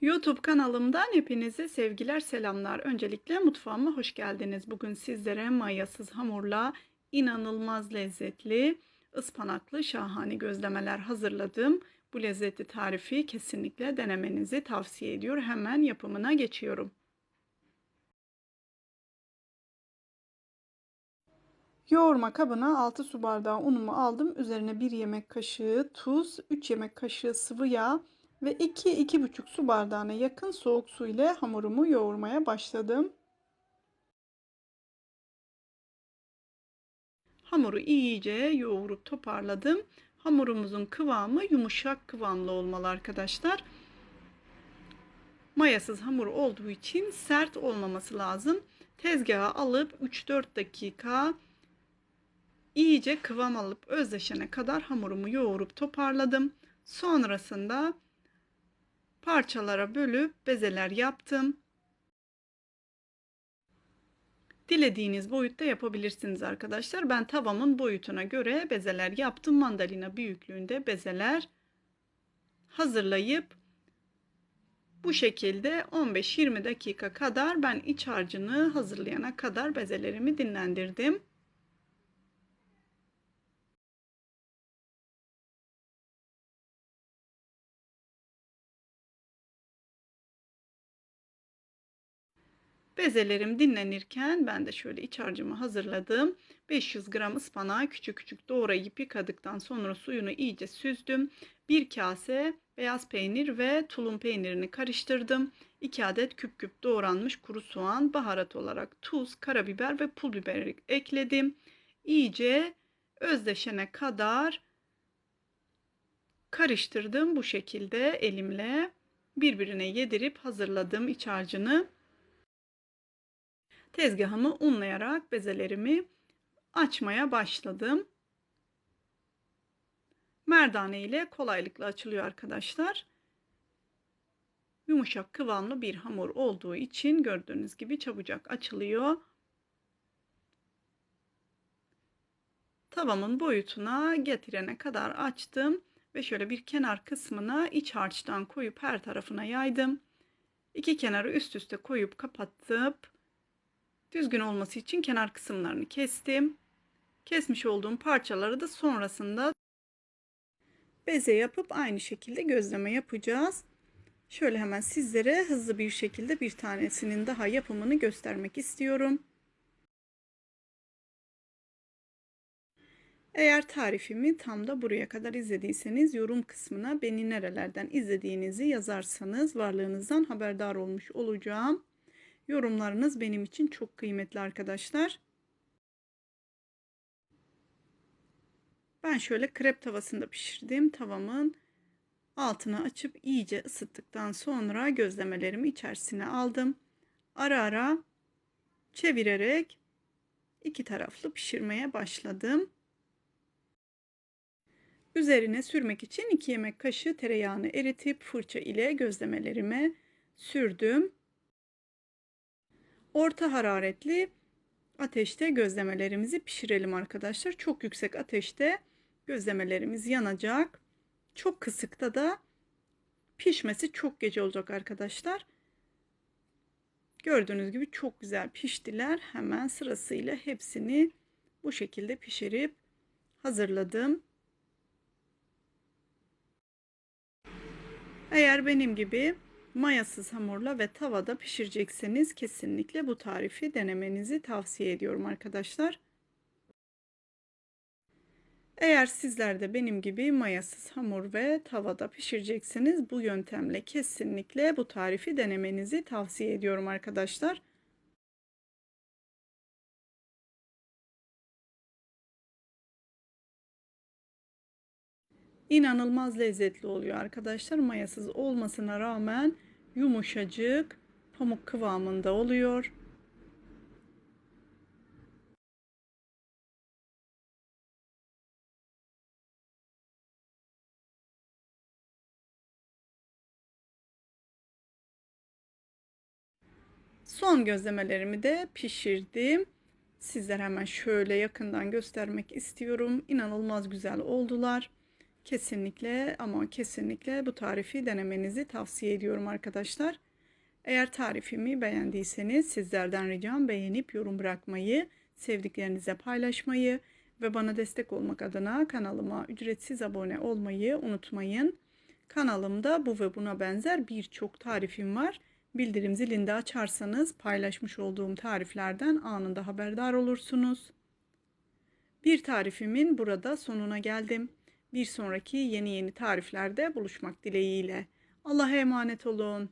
YouTube kanalımdan hepinize sevgiler, selamlar. Öncelikle mutfağıma hoş geldiniz. Bugün sizlere mayasız hamurla inanılmaz lezzetli, ıspanaklı şahane gözlemeler hazırladım. Bu lezzetli tarifi kesinlikle denemenizi tavsiye ediyor. Hemen yapımına geçiyorum. Yoğurma kabına 6 su bardağı unumu aldım. Üzerine 1 yemek kaşığı tuz, 3 yemek kaşığı sıvı yağ ve 2-2,5 su bardağına yakın soğuk su ile hamurumu yoğurmaya başladım. Hamuru iyice yoğurup toparladım. Hamurumuzun kıvamı yumuşak kıvamlı olmalı arkadaşlar. Mayasız hamur olduğu için sert olmaması lazım. Tezgaha alıp 3-4 dakika iyice kıvam alıp özleşene kadar hamurumu yoğurup toparladım. Sonrasında parçalara bölüp bezeler yaptım. Dilediğiniz boyutta yapabilirsiniz arkadaşlar. Ben tavamın boyutuna göre bezeler yaptım. Mandalina büyüklüğünde bezeler hazırlayıp bu şekilde 15-20 dakika kadar ben iç harcını hazırlayana kadar bezelerimi dinlendirdim. Bezelerim dinlenirken ben de şöyle iç harcımı hazırladım. 500 gram ıspanağı küçük küçük doğrayıp yıkadıktan sonra suyunu iyice süzdüm. Bir kase beyaz peynir ve tulum peynirini karıştırdım. 2 adet küp küp doğranmış kuru soğan, baharat olarak tuz, karabiber ve pul biber ekledim. İyice özdeşene kadar karıştırdım bu şekilde elimle birbirine yedirip hazırladım iç harcını. Tezgahımı unlayarak bezelerimi açmaya başladım. Merdane ile kolaylıkla açılıyor arkadaşlar. Yumuşak kıvamlı bir hamur olduğu için gördüğünüz gibi çabucak açılıyor. Tavamın boyutuna getirene kadar açtım ve şöyle bir kenar kısmına iç harçtan koyup her tarafına yaydım. İki kenarı üst üste koyup kapatıp Düzgün olması için kenar kısımlarını kestim. Kesmiş olduğum parçaları da sonrasında beze yapıp aynı şekilde gözleme yapacağız. Şöyle hemen sizlere hızlı bir şekilde bir tanesinin daha yapımını göstermek istiyorum. Eğer tarifimi tam da buraya kadar izlediyseniz yorum kısmına beni nerelerden izlediğinizi yazarsanız varlığınızdan haberdar olmuş olacağım. Yorumlarınız benim için çok kıymetli arkadaşlar. Ben şöyle krep tavasında pişirdim. Tavamın altını açıp iyice ısıttıktan sonra gözlemelerimi içerisine aldım. Ara ara çevirerek iki taraflı pişirmeye başladım. Üzerine sürmek için 2 yemek kaşığı tereyağını eritip fırça ile gözlemelerime sürdüm. Orta hararetli ateşte gözlemelerimizi pişirelim arkadaşlar. Çok yüksek ateşte gözlemelerimiz yanacak. Çok kısıkta da pişmesi çok gece olacak arkadaşlar. Gördüğünüz gibi çok güzel piştiler. Hemen sırasıyla hepsini bu şekilde pişirip hazırladım. Eğer benim gibi mayasız hamurla ve tavada pişirecekseniz kesinlikle bu tarifi denemenizi tavsiye ediyorum arkadaşlar. Eğer sizler de benim gibi mayasız hamur ve tavada pişirecekseniz bu yöntemle kesinlikle bu tarifi denemenizi tavsiye ediyorum arkadaşlar. İnanılmaz lezzetli oluyor arkadaşlar. Mayasız olmasına rağmen yumuşacık pamuk kıvamında oluyor. Son gözlemelerimi de pişirdim. Sizler hemen şöyle yakından göstermek istiyorum. İnanılmaz güzel oldular. Kesinlikle ama kesinlikle bu tarifi denemenizi tavsiye ediyorum arkadaşlar. Eğer tarifimi beğendiyseniz sizlerden ricam beğenip yorum bırakmayı, sevdiklerinize paylaşmayı ve bana destek olmak adına kanalıma ücretsiz abone olmayı unutmayın. Kanalımda bu ve buna benzer birçok tarifim var. Bildirim zilini de açarsanız paylaşmış olduğum tariflerden anında haberdar olursunuz. Bir tarifimin burada sonuna geldim. Bir sonraki yeni yeni tariflerde buluşmak dileğiyle. Allah'a emanet olun.